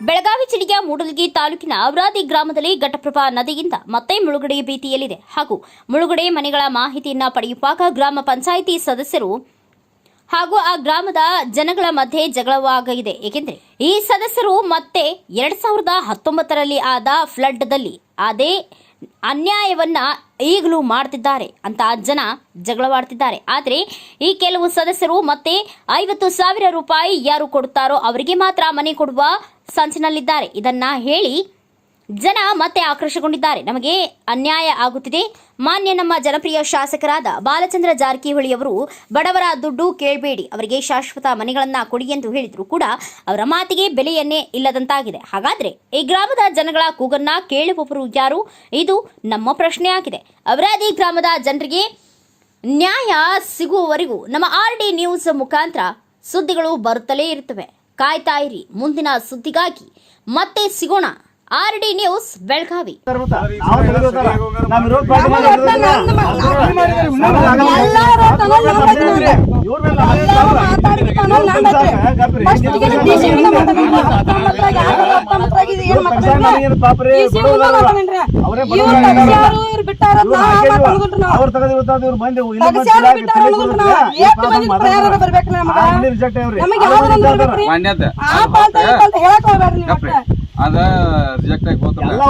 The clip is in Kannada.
ಜಿಲ್ಲೆಯ ಮೂಡಲಗಿ ತಾಲೂಕಿನ ಅವರಾದಿ ಗ್ರಾಮದಲ್ಲಿ ಘಟಪ್ರಭಾ ನದಿಯಿಂದ ಮತ್ತೆ ಮುಳುಗಡೆ ಭೀತಿಯಲ್ಲಿದೆ. ಹಾಗೂ ಮುಳುಗಡೆ ಮನೆಗಳ ಮಾಹಿತಿಯನ್ನು ಪಡೆಯುವಾಗ ಗ್ರಾಮ ಪಂಚಾಯಿತಿ ಸದಸ್ಯರು ಹಾಗೂ ಆ ಗ್ರಾಮದ ಜನಗಳ ಮಧ್ಯೆ ಜಗಳವಾಗಿದೆ ಏಕೆಂದರೆ ಈ ಸದಸ್ಯರು ಮತ್ತೆ ಎರಡ್ ಸಾವಿರದ ಹತ್ತೊಂಬತ್ತರಲ್ಲಿ ಆದ ಫ್ಲಡ್ದಲ್ಲಿ ಅದೇ ಅನ್ಯಾಯವನ್ನ ಈಗಲೂ ಮಾಡ್ತಿದ್ದಾರೆ ಅಂತ ಜನ ಜಗಳವಾಡ್ತಿದ್ದಾರೆ. ಆದರೆ ಈ ಕೆಲವು ಸದಸ್ಯರು ಮತ್ತೆ ಐವತ್ತು ಸಾವಿರ ರೂಪಾಯಿ ಯಾರು ಕೊಡುತ್ತಾರೋ ಅವರಿಗೆ ಮಾತ್ರ ಮನೆ ಕೊಡುವ ಸಂಚಿನಲ್ಲಿದ್ದಾರೆ. ಇದನ್ನ ಹೇಳಿ ಜನ ಮತ್ತೆ ಆಕ್ರೋಶಗೊಂಡಿದ್ದಾರೆ. ನಮಗೆ ಅನ್ಯಾಯ ಆಗುತ್ತಿದೆ. ಮಾನ್ಯ ನಮ್ಮ ಜನಪ್ರಿಯ ಶಾಸಕರಾದ ಬಾಲಚಂದ್ರ ಜಾರಕಿಹೊಳಿ ಅವರು, ಬಡವರ ದುಡ್ಡು ಕೇಳಬೇಡಿ, ಅವರಿಗೆ ಶಾಶ್ವತ ಮನೆಗಳನ್ನು ಕೊಡಿ ಎಂದು ಹೇಳಿದ್ರು ಕೂಡ ಅವರ ಮಾತಿಗೆ ಬೆಲೆಯನ್ನೇ ಇಲ್ಲದಂತಾಗಿದೆ. ಹಾಗಾದ್ರೆ ಈ ಗ್ರಾಮದ ಜನಗಳ ಕೂಗನ್ನ ಕೇಳುವವರು ಯಾರು? ಇದು ನಮ್ಮ ಪ್ರಶ್ನೆಯಾಗಿದೆ ಅವರಾದಿ ಗ್ರಾಮದ ಜನರಿಗೆ ನ್ಯಾಯ ಸಿಗುವವರೆಗೂ ನಮ್ಮ ಆರ್ ಡಿ ನ್ಯೂಸ್ ಮುಖಾಂತರ ಸುದ್ದಿಗಳು ಬರುತ್ತಲೇ ಇರುತ್ತವೆ. ಕಾಯ್ತಾ ಇರಿ, ಮುಂದಿನ ಸುದ್ದಿಗಾಗಿ ಮತ್ತೆ ಸಿಗೋಣ. R D news Belagavi. ಅದ ರಿಜೆಕ್ಟ್ ಆಗಿ ಎಲ್ಲ